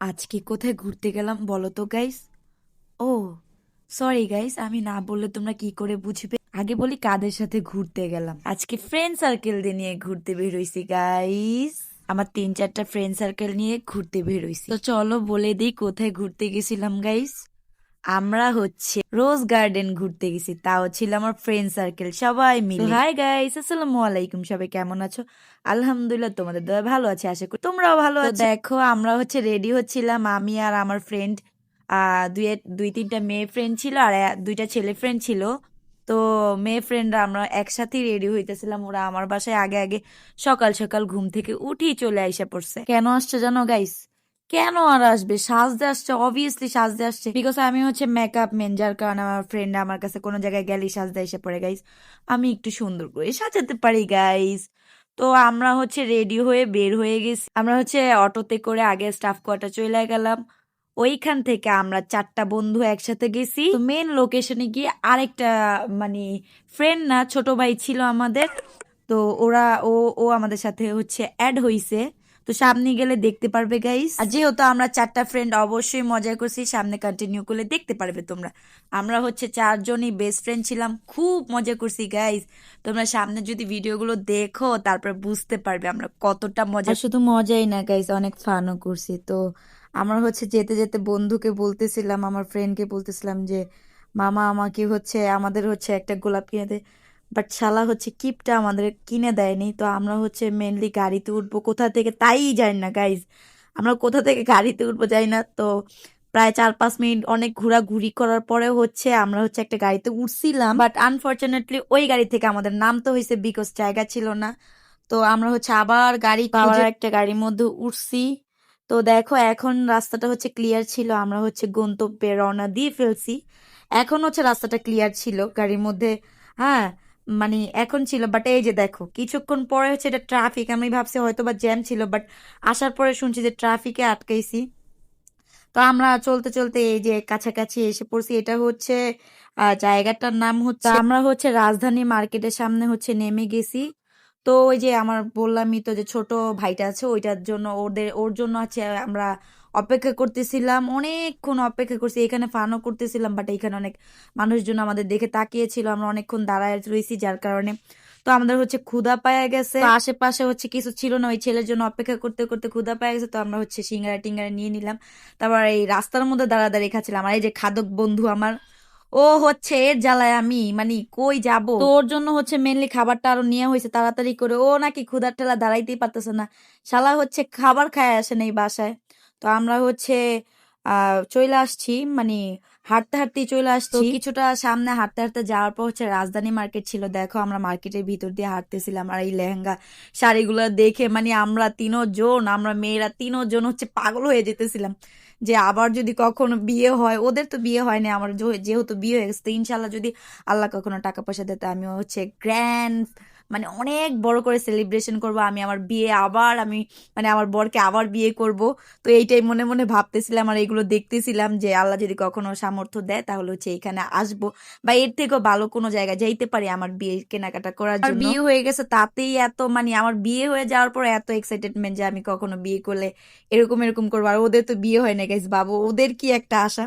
আজকে কোথায় ঘুরতে গেলাম বলো তো গাইস ও সরি গাইস আমি না বললে তোমরা কি করে বুঝবে? আগে বলি কাদের সাথে ঘুরতে গেলাম। আজকে ফ্রেন্ড সার্কেল দিয়ে নিয়ে ঘুরতে বের হইছি গাইস আমার তিন চারটা ফ্রেন্ড সার্কেল নিয়ে ঘুরতে বের হইছি। তো চলো বলে দিই কোথায় ঘুরতে গেছিলাম গাইস আমরা হচ্ছে রোজ গার্ডেন ঘুরতে গেছি তাও ছিল আমার ফ্রেন্ড সার্কেল সবাই মিলে। হাই গাইস আসসালামু আলাইকুম সবাই কেমন আছো? আলহামদুলিল্লাহ তোমাদের দয়া ভালো আছে আশা করি তোমরাও ভালো আছো। দেখো আমরা হচ্ছে রেডি হচ্ছিলাম আমি আর আমার ফ্রেন্ড দুই দুই তিনটা মেয়ে ফ্রেন্ড ছিল আর দুইটা ছেলে ফ্রেন্ড ছিল। তো মেয়ে ফ্রেন্ডরা আমরা একসাথেই রেডি হইতেছিলাম ওরা আমার বাসায় আগে আগে সকাল সকাল ঘুম থেকে উঠেই চলে আইসা পড়ছে। কেন আসছে জানো গাইস কেন আর আসবে? সাজতে আসছে অবভিয়াসলি সাজতে আসছে। বিকজ আমি হচ্ছে মেকআপ মেন যার কারণে আমার ফ্রেন্ড আমার কাছে কোনো জায়গায় গেলেই সাজতে এসে পড়ে গাইস আমি একটু সুন্দর করে সাজাতে পারি গাইস তো আমরা হচ্ছে রেডি হয়ে বের হয়ে গেছি। আমরা হচ্ছে অটোতে করে আগে স্টাফ কোয়ার্টার চলে গেলাম। ওইখান থেকে আমরা চারটা বন্ধু একসাথে গেছি। মেন লোকেশনে গিয়ে আরেকটা মানে ফ্রেন্ড না, ছোট ভাই ছিল আমাদের। তো ওরা, ও ও আমাদের সাথে হচ্ছে অ্যাড হইছে। তো সামনে গেলে দেখতে পারবে গাইস আর যেহেতু আমরা চারটা ফ্রেন্ড অবশ্যই মজা করছি। সামনে কন্টিনিউ করলে দেখতে পারবে তোমরা। আমরা হচ্ছে চারজনই বেস্ট ফ্রেন্ড ছিলাম। খুব মজা করছি গাইস তোমরা সামনে যদি ভিডিওগুলো দেখো তারপর বুঝতে পারবে আমরা কতটা মজা শুধু মজাই না গাইস অনেক ফানও করছি। তো আমরা হচ্ছে যেতে যেতে বন্ধুকে বলতেছিলাম আমার ফ্রেন্ডকে বলতেছিলাম যে মামা আমাকে হচ্ছে আমাদের হচ্ছে একটা গোলাপ কিনে দে। বাট শালা হচ্ছে কিপটা আমাদের কিনে দেয়নি। তো আমরা হচ্ছে মেনলি গাড়িতে উঠবো। কোথা থেকে? তাই জানি না গাইজ আমরা কোথা থেকে গাড়িতে উঠবো যাই না। তো প্রায় চার পাঁচ মিনিট অনেক ঘোরাঘুরি করার পরে হচ্ছে আমরা হচ্ছে একটা গাড়িতে উঠছিলাম। বাট আনফরচুনেটলি ওই গাড়ি থেকে আমাদের নামতে হয়েছে বিকজ জায়গা ছিল না। তো আমরা হচ্ছে আবার গাড়ি পাওয়ার একটা গাড়ির মধ্যে উঠছি। তো দেখো, এখন রাস্তাটা হচ্ছে ক্লিয়ার ছিল। আমরা হচ্ছে গন্তব্যে রওনা দিয়ে ফেলছি। এখন হচ্ছে রাস্তাটা ক্লিয়ার ছিল গাড়ির মধ্যে। হ্যাঁ মানে এখন ছিল বাট এই যে দেখো, কিছুক্ষণ পরে হচ্ছে এটা ট্রাফিক আমি ভাবছি হয়তো বা জ্যাম ছিল বাট আসার পরে শুনছি যে ট্রাফিকে আটকাইছি তো আমরা চলতে চলতে এই যে কাছাকাছি এসে পড়ছি, এটা হচ্ছে জায়গাটার নাম হচ্ছে আমরা হচ্ছে রাজধানী মার্কেটের সামনে হচ্ছে নেমে গেছি। তো ওই যে আমার বললামই তো যে ছোট ভাইটা আছে, ওইটার জন্য ওদের, ওর জন্য আছে আমরা অপেক্ষা করতেছিলাম অনেকক্ষণ অপেক্ষা করছি এখানে ফানও করতেছিলাম বাট এখানে অনেক মানুষজন আমাদের দেখে তাকিয়েছিল আমরা অনেকক্ষণ দাঁড়ায় রয়েছি যার কারণে। তো আমাদের হচ্ছে ক্ষুদা পায়া গেছে। আশেপাশে হচ্ছে কিছু ছিল না ওই ছেলের জন্য অপেক্ষা করতে করতে ক্ষুধা পাওয়া গেছে তো আমরা হচ্ছে সিঙ্গারা টিঙ্গারা নিয়ে নিলাম। তারপর এই রাস্তার মধ্যে দাঁড়া দাঁড়িয়ে খাচ্ছিলাম আর এই যে খাদক বন্ধু আমার ও হচ্ছে এর জ্বালায় আমি মানে কই যাব? তোর জন্য হচ্ছে মেনলি খাবারটা আরও নিয়ে হয়েছে তাড়াতাড়ি করে ও নাকি ক্ষুধার ঠেলা দাঁড়াইতেই পারতেছে না। শালা হচ্ছে খাবার খায় আসে না এই বাসায়। তো আমরা হচ্ছে আহ চলে আসছি মানে হাঁটতে হাঁটতে চলে আসছি। কিছুটা সামনে হাঁটতে হাঁটতে যাওয়ার পর হচ্ছে রাজধানী মার্কেট ছিল। দেখো আমরা মার্কেটের ভিতর দিয়ে হাঁটতেছিলাম আর এই লেহেঙ্গা শাড়িগুলো দেখে মানে আমরা তিনজন আমরা মেয়েরা তিনজন হচ্ছে পাগল হয়ে যেতেছিলাম যে আবার যদি কখনো বিয়ে হয় ওদের তো বিয়ে হয় না আমার যেহেতু বিয়ে হয়ে গেছে তো ইনশাল্লাহ যদি আল্লাহ কখনো টাকা পয়সা দিতে আমি হচ্ছে গ্র্যান্ড মানে অনেক বড় করে সেলিব্রেশন করব। আমি আমার বিয়ে আবার আমি মানে আমার বরকে আবার বিয়ে করব। তো এইটাই মনে মনে ভাবতেছিলাম আর এগুলো দেখতেছিলাম যে আল্লাহ যদি কখনো সামর্থ্য দেয় তাহলে হচ্ছে এখানে আসব। বা এর থেকেও ভালো কোনো জায়গায় যাইতে পারি আমার বিয়ে কেনাকাটা করার জন্য। বিয়ে হয়ে গেছে তাতেই এত মানে আমার বিয়ে হয়ে যাওয়ার পর এত এক্সাইটেডমেন্ট যে আমি কখনো বিয়ে করলে এরকম এরকম করব। আর ওদের তো বিয়ে হয় না গাইস বাবু ওদের কি একটা আশা?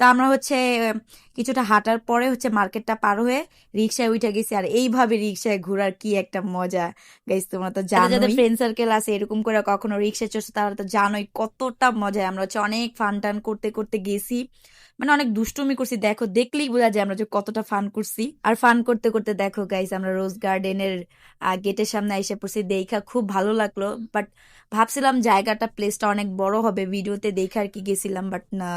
তো আমরা হচ্ছে কিছুটা হাঁটার পরে হচ্ছে মার্কেটটা পার হয়ে রিক্সায় উঠে গেছি। আর এইভাবে রিক্সায় ঘোরার কি একটা মজা। গাইস তোমরা তো জানো যাদের ফ্রেন্ড সার্কেল আছে এরকম করে কখনো রিক্সায় চড়ছে তারা তো জানোই কতটা মজা। আমরা হচ্ছে অনেক ফান টান করতে করতে গেছি। মানে অনেক দুষ্টুমি করছি। দেখো দেখলেই বোঝা যায় আমরা যে কতটা ফান করছি। আর ফান করতে করতে দেখো গাইস আমরা রোজ গার্ডেনের গেটের সামনে এসে পড়ছি। দেখা খুব ভালো লাগল। বাট ভাবছিলাম জায়গাটা প্লেসটা অনেক বড় হবে। ভিডিওতে দেখে আর কি গেছিলাম বাট না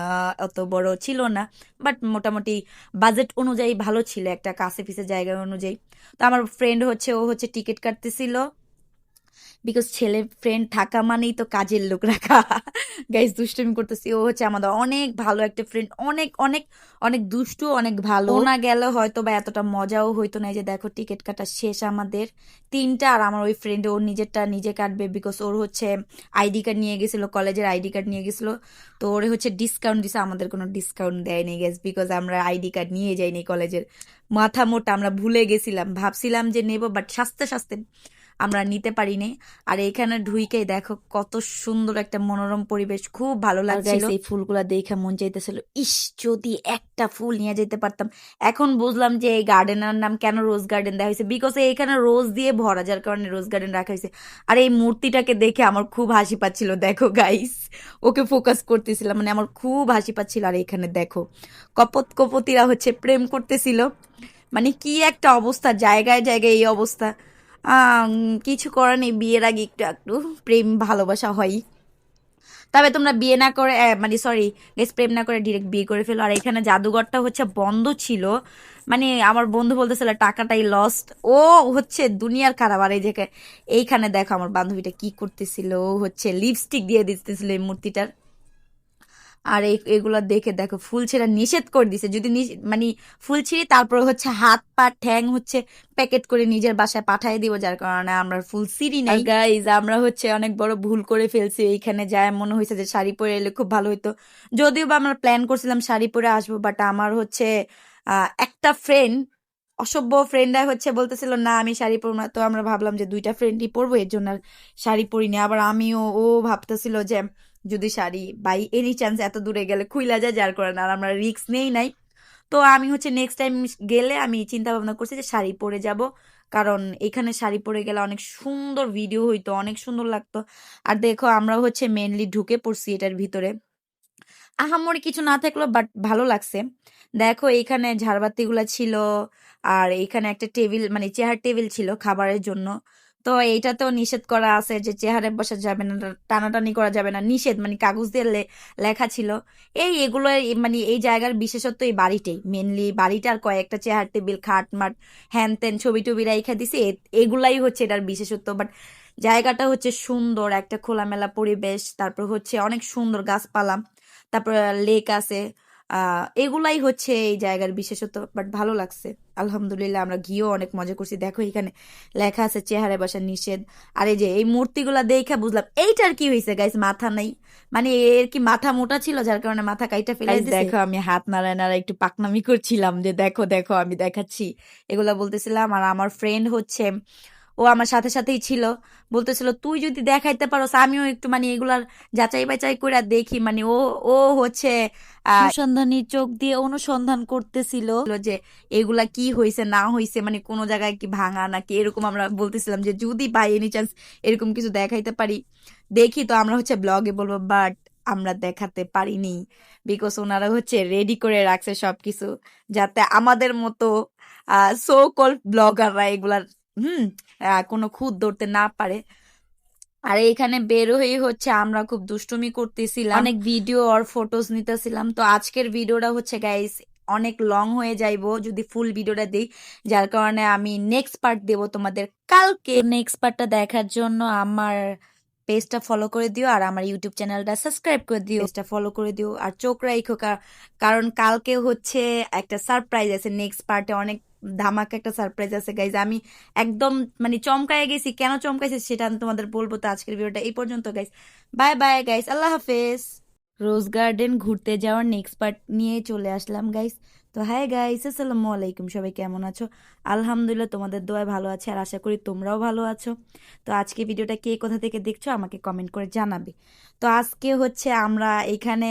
অত বড় ছিল না। বাট মোটামুটি বাজেট অনুযায়ী ভালো ছিল একটা কাছে পিসে জায়গা অনুযায়ী। তো আমার ফ্রেন্ড হচ্ছে, ও হচ্ছে টিকিট কাটতেছিল। বিকজ ছেলে ফ্রেন্ড থাকা মানেই তো কাজের লোক রাখা। গাইস দুষ্টুমি করতেছি। ও হচ্ছে আমাদের অনেক ভালো একটা ফ্রেন্ড অনেক অনেক অনেক দুষ্টু অনেক ভালো। না গেলে হয়তো বা এতটা মজাও হইতো না। যে দেখো টিকিট কাটা শেষ আমাদের তিনটা আর আমার ওই ফ্রেন্ড ওর নিজেরটা নিজে কাটবে বিকজ ওর হচ্ছে আইডি কার্ড নিয়ে গেছিল কলেজের আইডি কার্ড নিয়ে গেছিল। তো ওরে হচ্ছে ডিসকাউন্ট দিছে আমাদের কোনো ডিসকাউন্ট দেয়নি গেস বিকজ আমরা আইডি কার্ড নিয়ে যাইনি কলেজের মাথা মোটা আমরা ভুলে গেছিলাম। ভাবছিলাম যে নেব বাট সাস্তে সাস্তে আমরা নিতে পারিনি। আর এখানে ঢুইকে দেখো কত সুন্দর একটা মনোরম পরিবেশ খুব ভালো লাগছিল। এই ফুলগুলা দেখে মন চাইতেছিল ইস যদি একটা ফুল নিয়ে যেতে পারতাম। এখন বুঝলাম যে এই গার্ডেনের নাম কেন রোজ গার্ডেন দেওয়া হয়েছে বিকজ এখানে রোজ দিয়ে ভরা যার কারণে রোজ গার্ডেন রাখা হয়েছে। আর এই মূর্তিটাকে দেখে আমার খুব হাসি পাচ্ছিল দেখো গাইস ওকে ফোকাস করতেছিলাম মানে আমার খুব হাসি পাচ্ছিল। আর এখানে দেখো কপত কপতিরা হচ্ছে প্রেম করতেছিল। মানে কি একটা অবস্থা জায়গায় জায়গায় এই অবস্থা। কিছু করার নেই, বিয়ের আগে একটু একটু প্রেম, ভালোবাসা হয়। তবে তোমরা বিয়ে না করে মানে সরি গেস প্রেম না করে ডিরেক্ট বিয়ে করে ফেলো। আর এখানে জাদুঘরটা হচ্ছে বন্ধ ছিল। মানে আমার বন্ধু বলতেছিল, টাকাটাই লস্ট ও হচ্ছে দুনিয়ার খারাপ আর এই যে এইখানে দেখো আমার বান্ধবীটা কি করতেছিল। হচ্ছে লিপস্টিক দিয়ে দিতেছিল এই মূর্তিটার। আর এগুলা দেখে দেখো ফুল ছেঁড়া নিষেধ করে দিছে। যদি মানে ফুল ছিঁড়ি তারপরে হচ্ছে হাত পা ঠ্যাং হচ্ছে প্যাকেট করে নিজের বাসায় পাঠিয়ে দিব যার কারণে আমরা ফুল সিঁড়ি নাই। গাইজ আমরা হচ্ছে অনেক বড় ভুল করে ফেলছি। এইখানে যায় মনে হয়েছে যে শাড়ি পরে এলে খুব ভালো হতো যদিও বা আমরা প্ল্যান করছিলাম শাড়ি পরে আসব বাট আমার হচ্ছে আহ, একটা ফ্রেন্ড অসভ্য ফ্রেন্ডরা হচ্ছে বলতেছিল না আমি শাড়ি পরবো না। তো আমরা ভাবলাম যে দুইটা ফ্রেন্ডই পরবো এর জন্য শাড়ি পরিনি। আবার আমিও ও ভাবতেছিল যে যদি শাড়ি, বাই এনি চান্স এত দূরে গেলে খুইলা যায়, যার কারণে আর আমরা রিস্ক নেই নাই। তো আমি হচ্ছে নেক্সট টাইম গেলে আমি চিন্তা ভাবনা করছি যে শাড়ি পরে যাব। কারণ এখানে শাড়ি পরে গেলে অনেক সুন্দর ভিডিও হইতো, অনেক সুন্দর লাগতো। আর দেখো, আমরা হচ্ছে মেনলি ঢুকে পড়ছি এটার ভিতরে। আহামরি কিছু না থাকলেও বাট ভালো লাগছে। দেখো এইখানে ঝাড়বাতিগুলো ছিল, আর এইখানে একটা টেবিল মানে চেয়ার টেবিল ছিল খাবারের জন্য। তো এইটাতেও নিষেধ করা আছে যে চেহারে বসা যাবে না, টানাটানি করা যাবে না। নিষেধ মানে কাগজ দিয়ে লেখা ছিল। এই এগুলো মানে এই জায়গার বিশেষত্ব এই বাড়িটাই। মেনলি বাড়িটার কয়েকটা চেয়ার, টেবিল, খাট মাট হ্যান ত্যান ছবি টবি রাইখা দিছে। এগুলাই হচ্ছে এটার বিশেষত্ব। বাট জায়গাটা হচ্ছে সুন্দর, একটা খোলামেলা পরিবেশ। তারপর হচ্ছে অনেক সুন্দর গাছপালা। তারপর লেক আছে। এগুলাই হচ্ছে এই জায়গার বিশেষত্ব বাট ভালো লাগছে। আলহামদুলিল্লাহ আমরা গিয়েও অনেক মজা করছি। দেখো এখানে লেখা আছে চেহারে বসা নিষেধ। আর এই যে এই মূর্তিগুলা দেখে বুঝলাম এইটার কি হয়েছে গাইস মাথা নাই। মানে এর কি মাথা মোটা ছিল যার কারণে মাথা কাইটা ফেলে দেখো আমি হাত নাড়ায় নাড়ায় একটু পাকনামি করছিলাম যে দেখো দেখো আমি দেখাচ্ছি। এগুলা বলতেছিলাম আর আমার ফ্রেন্ড হচ্ছে ও আমার সাথে সাথেই ছিল। বলতেছিল তুই যদি দেখাইতে পারোস আমিও একটু মানে এগুলার যাচাই বাচাই করে দেখি। মানে ও ও হচ্ছে অনুসন্ধানী চোখ দিয়ে অনুসন্ধান করতেছিল। যে এগুলা কি হয়েছে না হয়েছে মানে কোনো জায়গায় কি ভাঙা নাকি? এরকম আমরা বলতেছিলাম যে যদি বাই এনি চান্স এরকম কিছু দেখাইতে পারি দেখি তো আমরা হচ্ছে ব্লগে বলব বাট আমরা দেখাতে পারিনি। বিকজ ওনারা হচ্ছে রেডি করে রাখছে সবকিছু যাতে আমাদের মতো সো কল ব্লগাররা এগুলার হুম কোনো খুদ ধরতে না পারে। আর এখানে বের হয়ে হচ্ছে আমরা খুব দুষ্টুমি করতেছিলাম। অনেক ভিডিও আর ফটোস নিতেছিলাম। তো আজকের ভিডিওটা হচ্ছে গাইস অনেক লং হয়ে যাইবো যদি ফুল ভিডিওটা দিই। যার কারণে আমি নেক্সট পার্ট দেব তোমাদের কালকে। নেক্সট পার্টটা দেখার জন্য আমার পেজটা ফলো করে দিও আর আমার ইউটিউব চ্যানেলটা সাবস্ক্রাইব করে দিও। পেজটা ফলো করে দিও আর চোখ কা- কারণ কালকে হচ্ছে একটা সারপ্রাইজ আছে নেক্সট পার্টে অনেক ধামাকা একটা সারপ্রাইজ আছে গাইজ আমি একদম মানে চমকায় গেছি। কেন চমকাইছি সেটা আমি তোমাদের বলব তো আজকের ভিডিওটা এই পর্যন্ত গাইজ বাই বাই গাইজ আল্লাহ হাফেজ। রোজ গার্ডেন ঘুরতে যাওয়ার নেক্সট পার্ট নিয়ে চলে আসলাম গাইজ তো হাই গাইস আসসালামু আলাইকুম। সবাই কেমন আছো? আলহামদুলিল্লাহ, তোমাদের দোয়ায় ভালো আছে আর আশা করি তোমরাও ভালো আছো। তো, আজকে ভিডিওটা কে কোথা থেকে দেখছ আমাকে কমেন্ট করে জানাবে। তো, আজকে হচ্ছে আমরা এখানে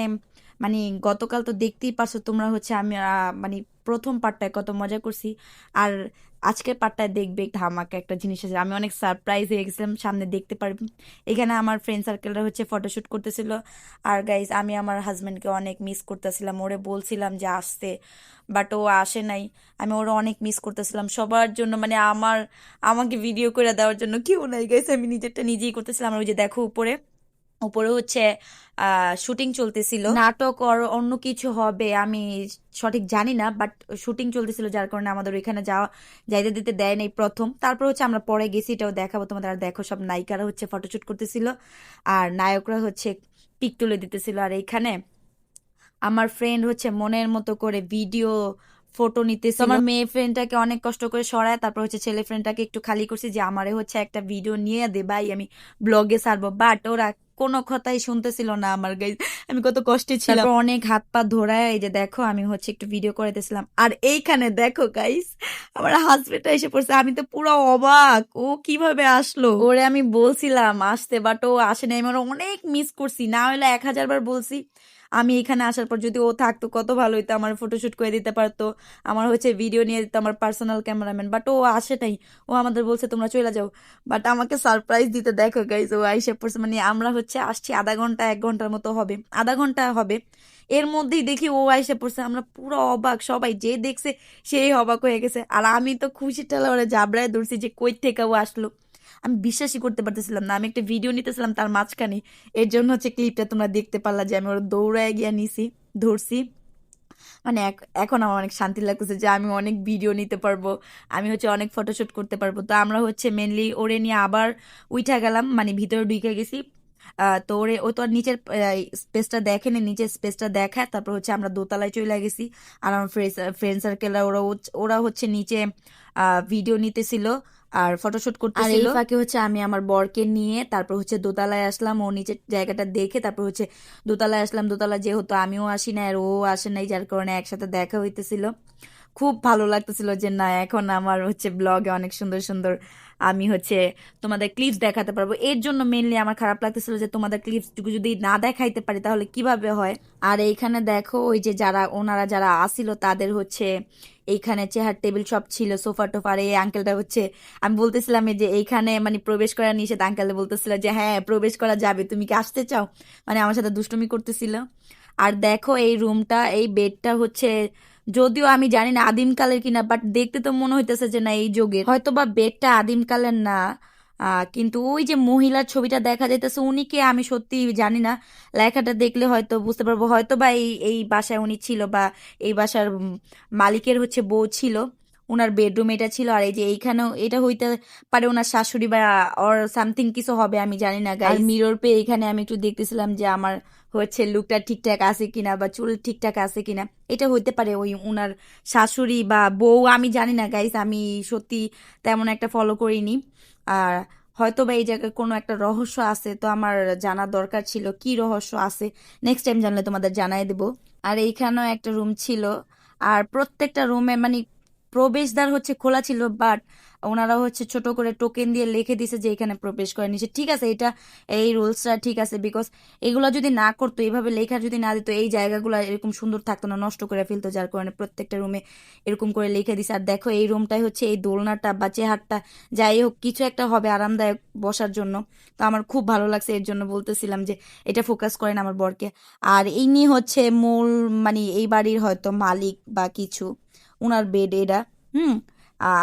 মানে গতকাল তো দেখতেই পারছ তোমরা হচ্ছে আমি মানে প্রথম পার্টটায় কত মজা করছি। আর আজকের পার্টটায় দেখবে ধামাকা একটা জিনিস আছে। আমি অনেক সারপ্রাইজ হয়ে গেছিলাম, সামনে দেখতে পারবি। এখানে আমার ফ্রেন্ড সার্কেলরা হচ্ছে ফটোশ্যুট করতেছিল। আর গাইজ আমি আমার হাজব্যান্ডকে অনেক মিস করতেছিলাম। ওরে বলছিলাম যে আসতে বাট ও আসে নাই। আমি ওরা অনেক মিস করতেছিলাম। সবার জন্য মানে আমার, আমাকে ভিডিও করে দেওয়ার জন্য কেউ নাই। গাইজ আমি নিজেরটা নিজেই করতেছিলাম। আর ওই যে দেখো উপরে উপরে হচ্ছে আহ শুটিং চলতেছিল। নাটক আর অন্য কিছু হবে আমি সঠিক জানি না বাট শুটিং চলতেছিল যার কারণে আমাদের ওইখানে যাওয়া যাইতে দিতে দেয় নাই প্রথম। তারপর হচ্ছে আমরা পরে গেছি এটাও দেখাবো তোমাদের আর দেখো সব নায়িকারা হচ্ছে ফটোশুট করতেছিল আর নায়করা হচ্ছে পিক তুলে দিতেছিল। আর এইখানে আমার ফ্রেন্ড হচ্ছে মনের মতো করে ভিডিও ফটো নিতেছিল। আমার মেয়ে ফ্রেন্ডটাকে অনেক কষ্ট করে সরায় তারপর হচ্ছে ছেলে ফ্রেন্ডটাকে একটু খালি করছি যে আমারে হচ্ছে একটা ভিডিও নিয়ে দে ভাই আমি ব্লগে সারবো বাট ওরা কোনো কথাই শুনতেছিল না আমার গাইজ। আমি কত কষ্টে ছিলাম। অনেক হাত পা ধরায় এই যে দেখো, আমি হচ্ছে একটু ভিডিও করাইতেছিলাম। আর এইখানে দেখো গাইস আমার হাজবেন্ডটা এসে পড়ছে। আমি তো পুরো অবাক, ও কীভাবে আসলো? ওরে আমি বলছিলাম আসতে বাট ও আসে নাই। আমি অনেক মিস করছি। না হলে এক হাজার বার বলছি, আমি এখানে আসার পর যদি ও থাকতো, কত ভালো হইতো আমার ফটোশুট করে দিতে পারতো, আমার হচ্ছে ভিডিও নিয়ে দিত আমার পার্সোনাল ক্যামেরাম্যান বাট ও আসে নাই। ও আমাদের বলছে, তোমরা চলে যাও। বাট আমাকে সারপ্রাইজ দিতে দেখো গাইজ ও আইসে পড়ছে। মানে আমরা হচ্ছে আসছি আধা ঘণ্টা, এক ঘণ্টার মতো হবে, আধা ঘণ্টা হবে। এর মধ্যেই দেখি ও এসে পড়ছে, আমরা পুরো অবাক, সবাই যে দেখছে সেই অবাক হয়ে গেছে। আর আমি তো খুশি ঠেলা ওরা জাবড়ায় ধরছি যে কই থেকে ও আসলো। আমি বিশ্বাসই করতে পারতেছিলাম না, আমি একটা ভিডিও নিতেছিলাম তার মাঝখানে। এর জন্য হচ্ছে ক্লিপটা তোমরা দেখতে পারলা যে আমি ওর দৌড়ায় গিয়া নিছি, ধরছি। মানে এখন আমার অনেক শান্তি লাগতেছে যে আমি অনেক ভিডিও নিতে পারব, আমি হচ্ছে অনেক ফটোশ্যুট করতে পারব। তো আমরা হচ্ছে মেনলি ওরে নিয়ে আবার উঠা গেলাম মানে ভিতরে ঢুকে গেছি। তো ওরে ও তো আর নিচের স্পেসটা দেখেনি নিচের স্পেসটা দেখায় তারপর হচ্ছে আমরা দোতলায় চলে গেছি। আর আমার ফ্রেন্ড সার্কেল ওরা ওরা হচ্ছে নিচে ভিডিও নিতেছিল আর ফটোশুট আর করতেছিল। ফাঁকে হচ্ছে আমি আমার বরকে নিয়ে তারপর হচ্ছে দোতলায় আসলাম ও নিচের জায়গাটা দেখে তারপর হচ্ছে দোতলায় আসলাম। দোতলা যেহেতু আমিও আসি না আর ও আসে নাই যার কারণে একসাথে দেখা হইতেছিল। খুব ভালো লাগতেছিল যে না, এখন আমার হচ্ছে ব্লগে অনেক সুন্দর সুন্দর আমি হচ্ছে তোমাদের ক্লিপস দেখাতে পারব। এর জন্য মেনলি আমার খারাপ লাগতেছিল যে তোমাদের ক্লিপস যদি না দেখাইতে পারি তাহলে কীভাবে হয়? আর এইখানে দেখো, ওই যে যারা, ওনারা যারা আসিল তাদের হচ্ছে এইখানে চেহার টেবিল সব ছিল সোফা টোফা এই আঙ্কেলটা হচ্ছে, আমি বলতেছিলাম যে এইখানে মানে প্রবেশ করা নিষেধ আঙ্কেল বলতেছিল যে হ্যাঁ প্রবেশ করা যাবে, তুমি কি আসতে চাও? মানে আমার সাথে দুষ্টুমি করতেছিল। আর দেখো এই রুমটা এই বেডটা হচ্ছে যদিও আমি জানি না আদিমকালের কিনা বাট দেখতে তো মনে হইতেছে যে না, এই যুগের। হয়তো বা বেডটা আদিমকালের না কিন্তু ওই যে মহিলার ছবিটা দেখা যাইতেছে, উনি কে আমি সত্যি জানি না। লেখাটা দেখলে হয়তো বুঝতে পারব। হয়তো বা এই এই বাসায় উনি ছিল বা এই বাসার মালিকের হচ্ছে বউ ছিল। ওনার বেডরুম এটা ছিল আর এই যে এইখানেও এটা হইতে পারে ওনার শাশুড়ি বা অর সামথিং কিছু হবে, আমি জানি না গাইস মিরর পেয়ে এখানে আমি একটু দেখতেছিলাম যে আমার হচ্ছে লুকটা ঠিকঠাক আছে কিনা বা চুল ঠিকঠাক আছে কিনা। এটা হইতে পারে ওই ওনার শাশুড়ি বা বউ, আমি জানি না গাইস আমি সত্যি তেমন একটা ফলো করিনি। আর হয়তো বা এই জায়গায় কোনো একটা রহস্য আছে, তো আমার জানা দরকার ছিল কি রহস্য আছে। নেক্সট টাইম জানলে তোমাদের জানাই দেবো। আর এইখানেও একটা রুম ছিল। আর প্রত্যেকটা রুমে মানে প্রবেশদ্বার হচ্ছে খোলা ছিল বাট ওনারা হচ্ছে ছোট করে টোকেন দিয়ে লিখে দিছে যে এখানে প্রবেশ করে নিছে ঠিক আছে, এটা, এই রুলসটা ঠিক আছে বিকজ এগুলো যদি না করতো এইভাবে লেখা যদি না দিত, এই জায়গাগুলো এরকম সুন্দর থাকতো না, নষ্ট করে ফেলতো, যার কারণে প্রত্যেকটা রুমে এরকম করে লিখে দিছে। আর দেখো, এই রুমটাই হচ্ছে এই দোলনাটা বা চেহারটা, যাই হোক, কিছু একটা হবে আরামদায়ক বসার জন্য। তো আমার খুব ভালো লাগছে, এর জন্য বলতেছিলাম যে এটা ফোকাস করেন আমার বরকে। আর ইনি হচ্ছে মূল মানে এই বাড়ির হয়তো মালিক বা কিছু। উনার বেড এটা হুম?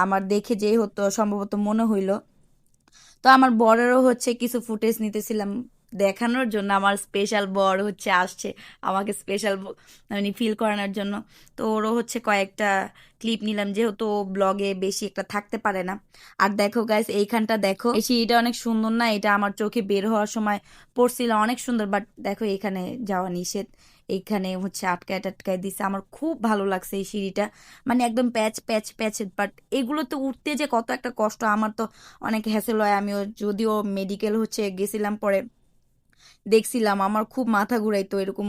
আমার দেখে যে হতো, সম্ভবত মনে হইল। তো আমার বরেরও হচ্ছে কিছু ফুটেজ নিতেছিলাম। দেখানোর জন্য আমার স্পেশাল বর হচ্ছে আসছে, আমাকে স্পেশাল মানে ফিল করানোর জন্য। তো ওরও হচ্ছে কয়েকটা ক্লিপ নিলাম, যেহেতু ব্লগে বেশি একটা থাকতে পারে না। আর দেখো গাইস এইখানটা দেখো। এই সিঁড়িটা অনেক সুন্দর না? এটা আমার চোখে বের হওয়ার সময় পড়ছিল, অনেক সুন্দর। বাট দেখো এখানে যাওয়া নিষেধ। এইখানে হচ্ছে আটকায় টাটকায় দিছে। আমার খুব ভালো লাগছে এই সিঁড়িটা। মানে একদম প্যাচ প্যাচ প্যাচ। বাট এগুলো তো উঠতে যে কত একটা কষ্ট, আমার তো অনেক হ্যাসেল হয়। আমিও যদিও মেডিকেল হচ্ছে গেছিলাম পরে। দেখছিলাম, আমার খুব মাথা ঘুরাইতো এরকম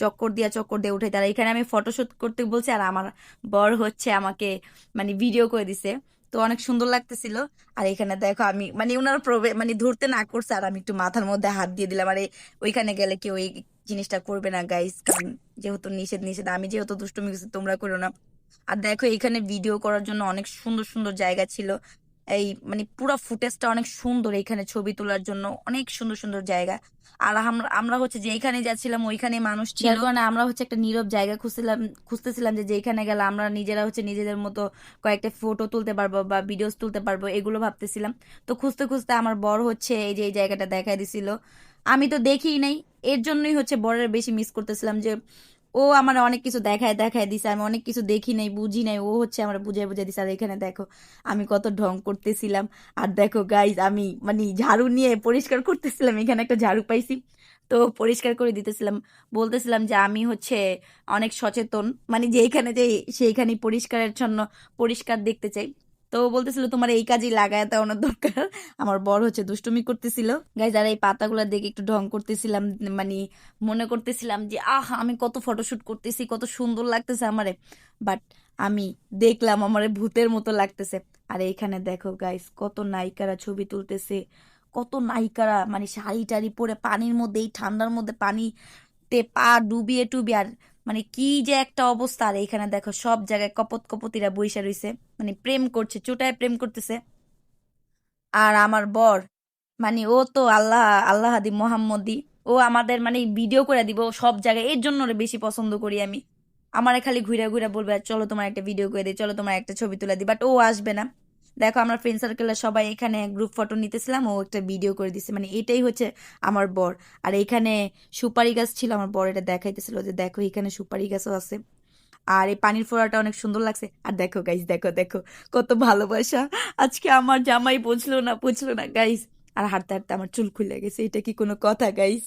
চক্কর দিয়া চক্কর দিয়ে উঠে তারা এখানে আমি ফটোশুট করতে বলছি, আর আমার বর হচ্ছে আমাকে মানে ভিডিও করে দিছে। তো অনেক সুন্দর লাগতেছিল। আর এখানে দেখো আমি মানে ওনার মানে ধরতে না করছে, আর আমি একটু মাথার মধ্যে হাত দিয়ে দিলাম। আরে, ওইখানে গেলে কেউ এই জিনিসটা করবে না গাইস কারণ যেহেতু নিষেধ নিষেধ। আমি যেহেতু দুষ্টুমি করছি, তোমরা করো না। আর দেখো এখানে ভিডিও করার জন্য অনেক সুন্দর সুন্দর জায়গা ছিল। এই মানে পুরো ফুটেজটা অনেক সুন্দর এখানে ছবি তোলার জন্য। অনেক সুন্দর সুন্দর জায়গা। আর আমরা আমরা হচ্ছে যেখানে যাচ্ছিলাম, ওইখানে মানুষ ছিল। যার আমরা হচ্ছে একটা নীরব জায়গা খুঁজছিলাম, খুঁজতেছিলাম যে যেখানে গেলে আমরা নিজেরা হচ্ছে নিজেদের মতো কয়েকটা ফটো তুলতে পারব বা ভিডিওস তুলতে পারব, এগুলো ভাবতেছিলাম। তো খুঁজতে খুঁজতে আমার বড় হচ্ছে এই যে এই জায়গাটা দেখা দিছিল। আমি তো দেখিই নাই। এর জন্যই হচ্ছে বরের বেশি মিস করতেছিলাম যে ও আমার অনেক কিছু দেখায় দেখায় দিছে। আমি অনেক কিছু দেখি নাই, বুঝি নাই। ও হচ্ছে আমার বুঝাই বুঝাই দিছে, আর এখানে দেখো, আমি কত ঢং করতেছিলাম। আর দেখো গাইজ আমি মানে ঝাড়ু নিয়ে পরিষ্কার করতেছিলাম, এখানে একটা ঝাড়ু পাইছি। তো পরিষ্কার করে দিতেছিলাম। বলতেছিলাম যে আমি হচ্ছে অনেক সচেতন মানে যেইখানে যে সেইখানে পরিষ্কারের জন্য পরিষ্কার দেখতে চাই। তো বলতেছিল, তোমার এই কাজই লাগায় দেওয়ানোর দরকার। আমার বর হচ্ছে দুষ্টুমি করতেছিল। গাইজ আর এই পাতাগুলো দেখে একটু ঢং করতেছিলাম মানে মনে করতেছিলাম যে, আহ, আমি কত ফটোশুট করতেছি, কত সুন্দর লাগতেছে আমারে। বাট আমি দেখলাম আমারে ভূতের মতো লাগতেছে। আর এইখানে দেখো গাইস কত নায়িকারা ছবি তুলতেছে, কত নায়িকারা মানে শাড়ি টাড়ি পরে পানির মধ্যে, এই ঠান্ডার মধ্যে পানিতে পা ডুবিয়ে টুবিয়ে আর মানে কি যে একটা অবস্থা। আর এইখানে দেখো সব জায়গায় কপত কপতিরা বইসা রইছে। মানে প্রেম করছে, চোটায় প্রেম করতেছে। আর আমার বর মানে ও তো আল্লাহ আল্লাহ হাদি মোহাম্মদি ও আমাদের মানে ভিডিও করে দিব, সব জায়গায়। এর জন্য বেশি পছন্দ করি আমি। আমারে খালি ঘুরে ঘুরে বলবে চলো তোমার একটা ভিডিও করে দিই, চলো তোমার একটা ছবি তুলে দিই। বাট ও আসবে না। দেখো, আমরা ফ্রেন্ড সার্কেলের সবাই এখানে গ্রুপ ফটো নিতেছিলাম, ও একটা ভিডিও করে দিছে। মানে এটাই হচ্ছে আমার বর। আর এইখানে সুপারি গাছ ছিল, আমার বর এটা দেখাইতেছিল যে, দেখো, এখানে সুপারি গাছও আছে। আর এই পানির ফোড়াটা অনেক সুন্দর লাগছে। আর দেখো গাইস দেখো দেখো, কত ভালোবাসা। আজকে আমার জামাই বুঝলো না বুঝলো না গাইস আর হাঁটতে হাঁটতে আমার চুল খুলে গেছে, এটা কি কোনো কথা গাইস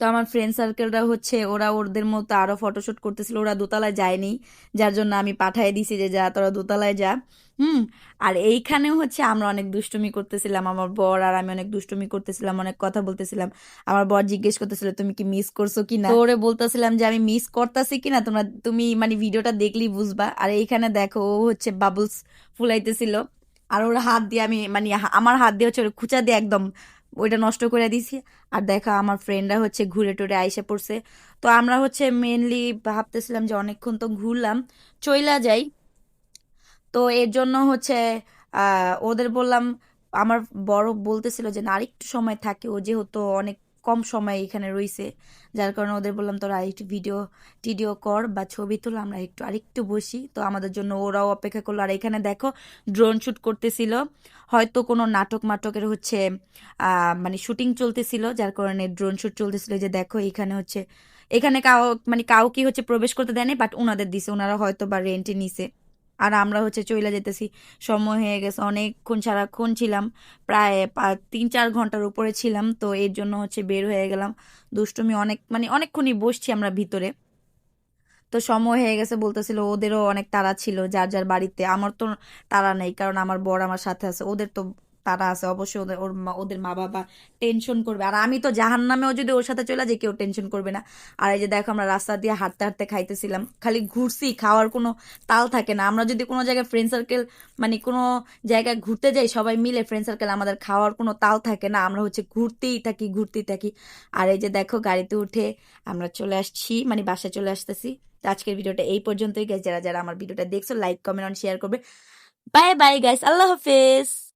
তো আমার ফ্রেন্ড সার্কেলরা হচ্ছে, ওরা ওদের মতো আরও ফটোশুট করতেছিল, ওরা দোতলায় যায়নি। যার জন্য আমি পাঠিয়ে দিছি যে, যা, তোরা দোতলায় যা। হুম, আর এইখানেও হচ্ছে আমরা অনেক দুষ্টুমি করতেছিলাম, আমার বর আর আমি অনেক দুষ্টুমি করতেছিলাম, অনেক কথা বলতেছিলাম। আমার বর জিজ্ঞেস করতেছিল, তুমি কি মিস করছ কিনা? ওরে বলতেছিলাম যে, আমি মিস করতেছি কিনা? তোমরা, তুমি মানে ভিডিওটা দেখলেই বুঝবা। আর এইখানে দেখো, ও হচ্ছে বাবলস ফুলাইতেছিল। আর ওর হাত দিয়ে আমি মানে আমার হাত দিয়ে হচ্ছে ওর খুঁচা দিয়ে একদম ওইটা নষ্ট করে দিছি। আর দেখা, আমার ফ্রেন্ডরা হচ্ছে ঘুরে টুরে আইসে পড়ছে। তো আমরা হচ্ছে মেনলি ভাবতেছিলাম যে, অনেকক্ষণ তো ঘুরলাম। চইলা যাই। তো এর জন্য হচ্ছে ওদের বললাম, আমার বড় বলতেছিল যে, না, আরেকটু সময় থাকে। ও যেহেতু অনেক কম সময় এখানে রইছে, যার কারণে ওদের বললাম, তোরা আরেকটু ভিডিও টিডিও কর বা ছবি তুল, আমরা একটু আরেকটু বসি। তো আমাদের জন্য ওরাও অপেক্ষা করল। আর এখানে দেখো, ড্রোন শুট করতেছিল। হয়তো কোনো নাটক মাটকের হচ্ছে মানে শুটিং চলতেছিল, যার কারণে ড্রোন শুট চলতেছিল। যে দেখো, এখানে হচ্ছে, এখানে কাউ মানে কাউকে হচ্ছে প্রবেশ করতে দেয়নি, বাট ওনাদের দিছে। ওনারা হয়তো বা রেন্টে নিছে। আর আমরা হচ্ছে চইলা যেতেছি সময় হয়ে গেছে, অনেকক্ষণ সারাক্ষণ ছিলাম, প্রায় তিন চার ঘণ্টার উপরে ছিলাম, তো এর জন্য হচ্ছে বের হয়ে গেলাম। দুষ্টুমি অনেক মানে অনেকক্ষণই বসছি আমরা ভিতরে। তো সময় হয়ে গেছে বলতেছিল, ওদেরও অনেক তারা ছিল, যার যার বাড়িতে। আমার তো তারা নেই, কারণ আমার বর আমার সাথে আছে, ওদের তো তাড়া আছে, অবশ্যই ওদের, ওর ওদের মা বাবা টেনশন করবে। আর আমি তো জাহান নামেও যদি ওর সাথে চলে যাই, কেউ টেনশন করবে না। আর এই যে দেখো আমরা রাস্তা দিয়ে হাঁটতে হাঁটতে খাইতেছিলাম, খালি ঘুরছি, খাওয়ার কোনো তাল থাকে না। আমরা যদি কোনো জায়গায় ফ্রেন্ড সার্কেল মানে কোনো জায়গায় ঘুরতে যাই, সবাই মিলে ফ্রেন্ড সার্কেল আমাদের খাওয়ার কোনো তাল থাকে না। আমরা হচ্ছে ঘুরতেই থাকি ঘুরতেই থাকি। আর এই যে দেখো গাড়িতে উঠে আমরা চলে আসছি মানে বাসায় চলে আসতেছি। তো আজকের ভিডিওটা এই পর্যন্তই গাইজ যারা যারা আমার ভিডিওটা দেখছ লাইক কমেন্ট শেয়ার করবে। বাই বাই গাইস আল্লাহ হাফেজ।